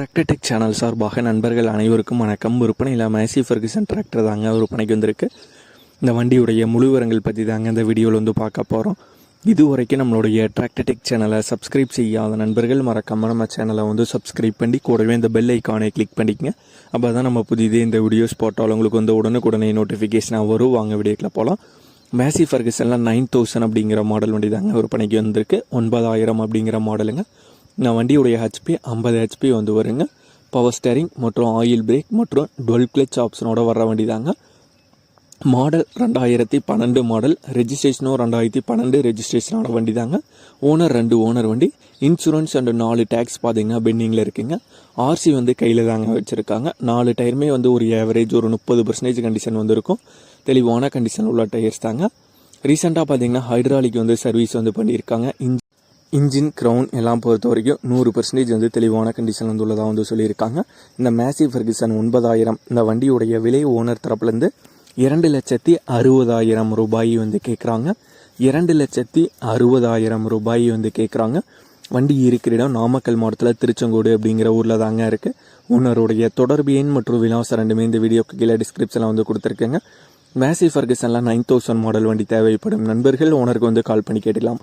Tractor Tech channel சார்பாக நண்பர்கள் அனைவருக்கும் வணக்கம். விற்பனையில் மேசி ஃபெர்குசன் டிராக்டர் தாங்க விற்பனைக்கு வந்திருக்கு. இந்த வண்டியுடைய முழுவரங்கள் பற்றி தாங்க இந்த வீடியோவில் வந்து பார்க்க போகிறோம் இது வரைக்கும் நம்மளுடைய டிராக்டர்டெக் சேனலை சப்ஸ்கிரைப் செய்யாத நண்பர்கள் மறக்காமல் நம்ம சேனலை வந்து சப்ஸ்கிரைப் பண்ணி கூடவே இந்த பெல் ஐக்கானை கிளிக் பண்ணிக்கங்க. அப்போ தான் நம்ம புதிதே இந்த வீடியோஸ் போட்டாலும் உங்களுக்கு வந்து உடனுக்குடனே நோட்டிஃபிகேஷனாக வரும். வாங்க வீடியோக்கில் போகலாம் மேசி ஃபர்கசனில் நைன் தௌசண்ட் அப்படிங்கிற மாடல் வண்டி தாங்க விற்பனைக்கு வந்திருக்கு. ஒன்பதாயிரம் அப்படிங்கிற மாடலுங்க நான் வண்டியுடைய ஹெச்பி ஐம்பது ஹெச்பி வந்து வருங்க. பவர் ஸ்டேரிங் மற்றும் ஆயில் பிரேக் மற்றும் டுவெல் கிளச் ஆப்ஷனோட வர வண்டி தாங்க மாடல் ரெண்டாயிரத்தி பன்னெண்டு மாடல் ரெஜிஸ்ட்ரேஷனும் ரெண்டாயிரத்தி பன்னெண்டு ரெஜிஸ்ட்ரேஷனோட வண்டி தாங்க ஓனர் ரெண்டு ஓனர் வண்டி இன்சூரன்ஸ் அண்ட் நாலு டேக்ஸ் பார்த்தீங்கன்னா பெண்டிங்கில் இருக்குங்க. ஆர்சி வந்து கையில் தாங்க வச்சுருக்காங்க. நாலு டயருமே வந்து ஒரு ஏவரேஜ் ஒரு முப்பது பர்சன்டேஜ் கண்டிஷன் வந்திருக்கும். தெளிவான கண்டிஷன் உள்ள டயர்ஸ் தாங்க. ரீசெண்டாக பார்த்தீங்கன்னா ஹைட்ராலிக் வந்து சர்வீஸ் வந்து பண்ணியிருக்காங்க. இன்ஜ் இன்ஜின் க்ரௌன் எல்லாம் பொறுத்த வரைக்கும் நூறு பர்சன்டேஜ் வந்து தெளிவான கண்டிஷன் வந்து உள்ளதாக வந்து சொல்லியிருக்காங்க. இந்த மேசி ஃபர்கிசன் ஒன்பதாயிரம் இந்த வண்டியுடைய விலை ஓனர் தரப்புலேருந்து இரண்டு லட்சத்தி அறுபதாயிரம் ரூபாய் வந்து கேட்குறாங்க இரண்டு லட்சத்தி அறுபதாயிரம் ரூபாய் வந்து கேட்குறாங்க வண்டி இருக்கிற இடம் நாமக்கல் மாவட்டத்தில் திருச்செங்கோடு அப்படிங்கிற ஊரில் தாங்க இருக்குது ஓனருடைய தொடர்பு எண் மற்றும் விலாசம் ரெண்டுமே இந்த வீடியோக்கு கீழே டிஸ்கிரிப்ஷனில் வந்து கொடுத்துருக்கேங்க. மேசி ஃபர்கசனில் நைன் தௌசண்ட் மாடல் வண்டி தேவைப்படும். நண்பர்கள் ஓனருக்கு வந்து கால் பண்ணி கேட்டுக்கலாம்.